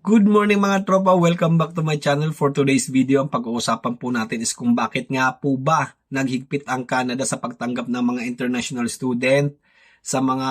Good morning mga tropa, welcome back to my channel for today's video. Ang pag-uusapan po natin is kung bakit nga po ba naghigpit ang Canada sa pagtanggap ng mga international student sa mga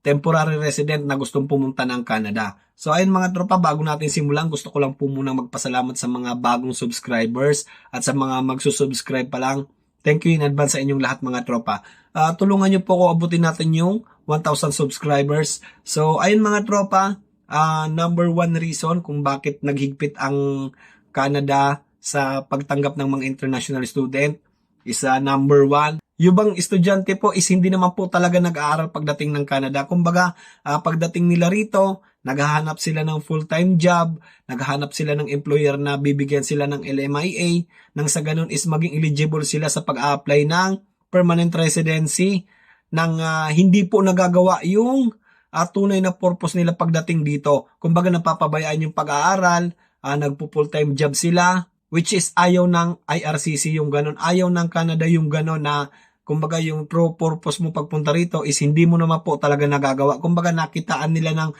temporary resident na gustong pumunta ng Canada. So ayun mga tropa, bago natin simulan, gusto ko lang po muna magpasalamat sa mga bagong subscribers at sa mga magsusubscribe pa lang. Thank you in advance sa inyong lahat mga tropa. Ah, tulungan niyo po ako abutin natin yung 1,000 subscribers. So ayun mga tropa, ah, number one reason kung bakit naghigpit ang Canada sa pagtanggap ng mga international student is ah, number one. Yung bang estudyante po is hindi naman po talaga nag-aaral pagdating ng Canada. Kumbaga, ah, pagdating nila rito, naghahanap sila ng full-time job, naghahanap sila ng employer na bibigyan sila ng LMIA, nang sa ganun is maging eligible sila sa pag-apply ng permanent residency nang ah, hindi po nagagawa yung at tunay na purpose nila pagdating dito. Kumbaga napapabayaan yung pag-aaral, uh, nagpo full-time job sila, which is ayaw ng IRCC yung ganon. Ayaw ng Canada yung ganon na kumbaga yung true purpose mo pagpunta rito is hindi mo naman po talaga nagagawa. Kumbaga nakitaan nila ng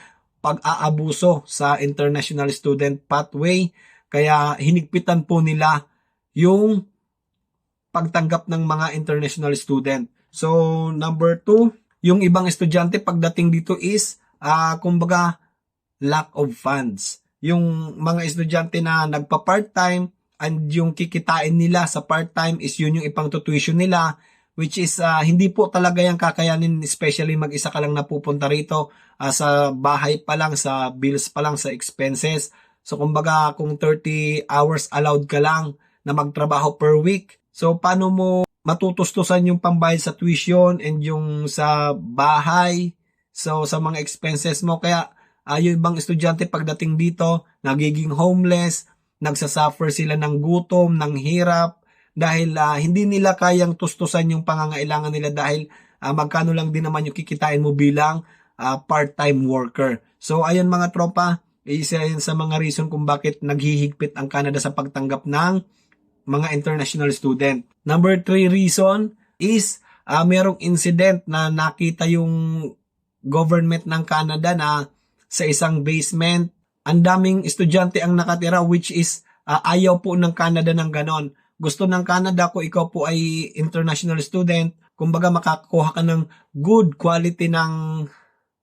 pag-aabuso sa international student pathway. Kaya hinigpitan po nila yung pagtanggap ng mga international student. So, number two, yung ibang estudyante pagdating dito is, ah kumbaga, lack of funds. Yung mga estudyante na nagpa-part-time and yung kikitain nila sa part-time is yun yung ipang tuition nila which is ah, hindi po talaga yung kakayanin especially mag-isa ka lang napupunta rito ah, sa bahay pa lang, sa bills pa lang, sa expenses. So kumbaga kung 30 hours allowed ka lang na magtrabaho per week, so paano mo matutustusan yung pambayad sa tuition and yung sa bahay, so sa mga expenses mo. Kaya uh, yung ibang estudyante pagdating dito, nagiging homeless, nagsasuffer sila ng gutom, ng hirap, dahil ah, hindi nila kayang tustusan yung pangangailangan nila dahil ah, magkano lang din naman yung kikitain mo bilang ah, part-time worker. So ayun mga tropa, isa yan sa mga reason kung bakit naghihigpit ang Canada sa pagtanggap ng mga international student. Number three reason is ah, merong incident na nakita yung government ng Canada na sa isang basement, ang daming estudyante ang nakatira which is ah, ayaw po ng Canada ng ganon. Gusto ng Canada ko ikaw po ay international student, kumbaga makakuha ka ng good quality ng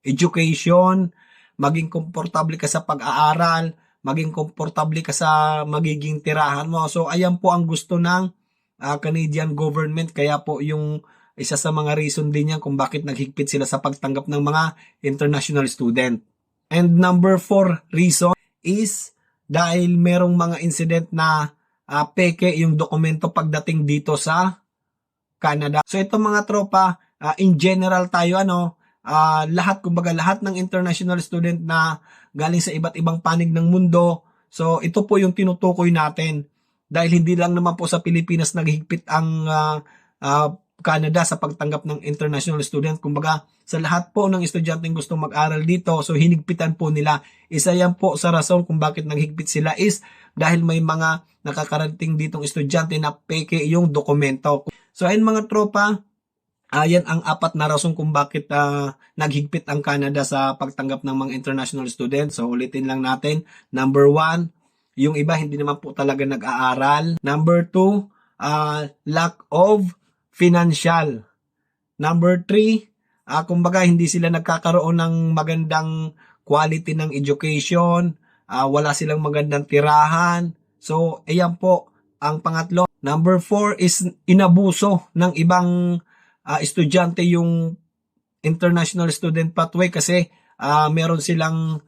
education, maging komportable ka sa pag-aaral, maging komportable ka sa magiging tirahan mo. So ayan po ang gusto ng ah, Canadian government kaya po yung isa sa mga reason din yan kung bakit naghigpit sila sa pagtanggap ng mga international student. And number four reason is dahil merong mga incident na ah, peke yung dokumento pagdating dito sa Canada. So ito mga tropa, ah, in general tayo ano, ah, lahat kumbaga lahat ng international student na galing sa iba't ibang panig ng mundo. So ito po yung tinutukoy natin dahil hindi lang naman po sa Pilipinas naghigpit ang ah, ah, Canada sa pagtanggap ng international student. Kumbaga, sa lahat po ng estudyante gustong mag-aral dito, so hinigpitan po nila. Isa yan po sa rason kung bakit naghigpit sila is dahil may mga nakakarating ditong estudyante na peke yung dokumento. So ayun mga tropa, ayan ang apat na rason kung bakit ah, naghigpit ang Canada sa pagtanggap ng mga international students. So ulitin lang natin. Number one, yung iba hindi naman po talaga nag-aaral. Number two, ah, lack of financial. Number three, ah, kumbaga hindi sila nagkakaroon ng magandang quality ng education, ah, wala silang magandang tirahan. So, ayan po ang pangatlo. Number four is inabuso ng ibang ah, estudyante yung international student pathway kasi ah, meron silang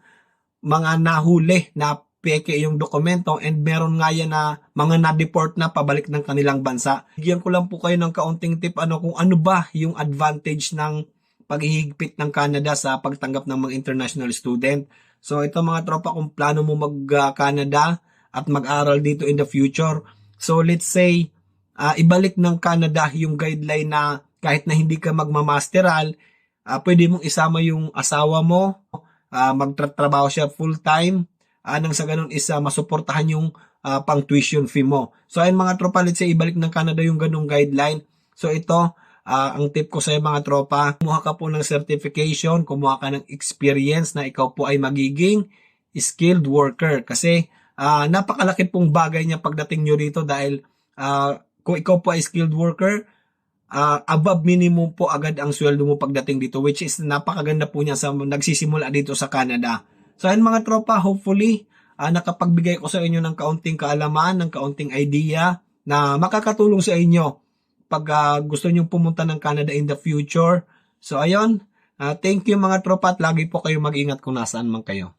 mga nahuli na peke yung dokumento and meron nga yan na mga na-deport na pabalik ng kanilang bansa. Bigyan ko lang po kayo ng kaunting tip ano kung ano ba yung advantage ng paghihigpit ng Canada sa pagtanggap ng mga international student. So ito mga tropa kung plano mo mag-Canada at mag-aral dito in the future. So let's say ah, ibalik ng Canada yung guideline na kahit na hindi ka magmamasteral, ah, pwede mong isama yung asawa mo, ah, magtatrabaho siya full-time, ah, nang sa ganun is ah, masuportahan yung ah, pang tuition fee mo. So ayun mga tropa, let's say ibalik ng Canada yung ganung guideline. So ito, ah, ang tip ko sa mga tropa, kumuha ka po ng certification, kumuha ka ng experience na ikaw po ay magiging skilled worker kasi ah, napakalaki pong bagay niya pagdating nyo rito dahil ah, kung ikaw po ay skilled worker, ah, above minimum po agad ang sweldo mo pagdating dito which is napakaganda po niya sa nagsisimula dito sa Canada. So ayun mga tropa, hopefully ah, nakapagbigay ko sa inyo ng kaunting kaalaman, ng kaunting idea na makakatulong sa inyo pag ah, gusto niyo pumunta ng Canada in the future. So ayun, ah, thank you mga tropa at lagi po kayo mag-ingat kung nasaan man kayo.